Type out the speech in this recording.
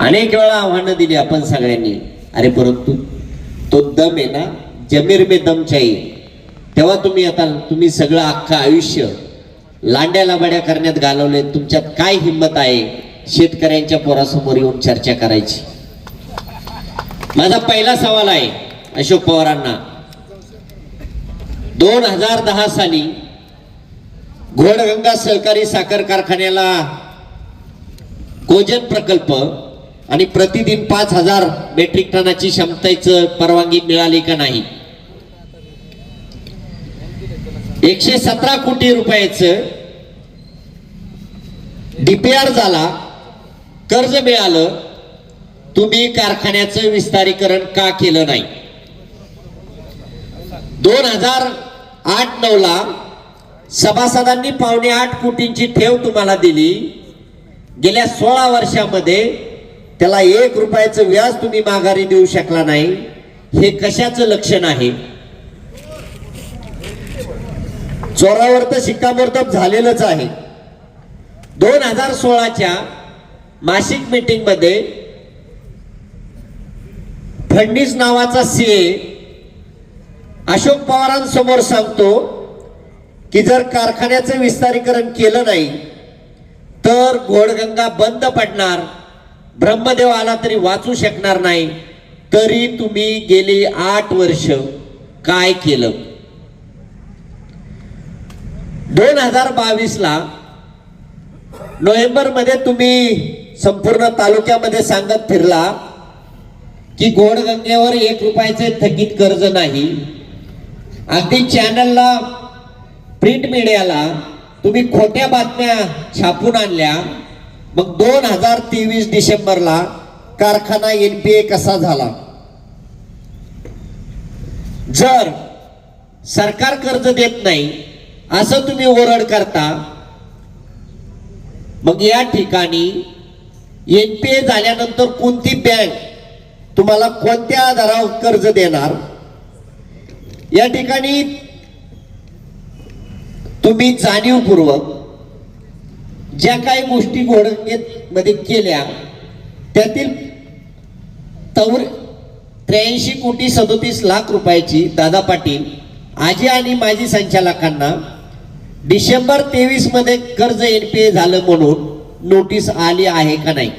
अनेक वेळा आव्हानं दिली आपण सगळ्यांनी. अरे परंतु तो दम आहे ना जमीर मे दम तेव्हा तुम्ही आता तुम्ही सगळं अख्खं आयुष्य लांड्या लाबाड्या करण्यात घालवले तुमच्यात काय हिंमत आहे? शेतकऱ्यांच्या पोरासमोर येऊन चर्चा करायची. माझा पहिला सवाल आहे अशोक पवारांना. दोन हजार दहा साली घोडगंगा सहकारी साखर कारखान्याला कोजन प्रकल्प आणि प्रतिदिन पाच हजार मेट्रिक टनाची क्षमतेचं परवानगी मिळाली का नाही? एकशे सतरा कोटी रुपयाचं डीपीआर झाला कर्ज मिळालं तुम्ही कारखान्याचं विस्तारीकरण का केलं नाही? दोन हजार आठ नऊ ला सभासदांनी पावणे आठ कोटींची ठेव तुम्हाला दिली. गेल्या सोळा वर्षामध्ये त्याला एक रुपयाचं व्याज तुम्ही माघारी देऊ शकला नाही. हे कशाचं लक्षण आहे? चोरावर तर शिक्कामोर्तब झालेलंच आहे. दोन हजार सोळाच्या मासिक मीटिंगमध्ये फडणीस नावाचा सीए अशोक पवारांसमोर सांगतो की जर कारखान्याचं विस्तारीकरण केलं नाही तर घोडगंगा बंद पडणार. ब्रह्मदेव आला तरी वाचू शकणार नाही. तरी तुम्ही गेली आठ वर्ष काय केलं? दोन हजार बावीस ला नोव्हेंबरमध्ये तुम्ही संपूर्ण तालुक्यामध्ये सांगत फिरला की घोडगंगेवर एक रुपयाचे थकीत कर्ज नाही. अगदी चॅनलला प्रिंट मीडियाला तुम्ही खोट्या बातम्या छापून आणल्या. मग दोन हजार तेवीस डिसेंबरला कारखाना एनपीए कसा झाला? जर सरकार कर्ज देत नाही असं तुम्ही ओरड करता मग या ठिकाणी एनपीए झाल्यानंतर कोणती बँक तुम्हाला कोणत्या आधारावर कर्ज देणार? या ठिकाणी तुम्ही जाणीवपूर्वक ज्या काही गोष्टी घोडगेत मध्ये केल्या त्यातील तवर त्र्याऐंशी कोटी सदोतीस लाख रुपयाची दादा पाटील आजी आणि माजी संचालकांना डिसेंबर तेवीसमध्ये कर्ज एनपीए झालं म्हणून नोटीस आली आहे का नाही?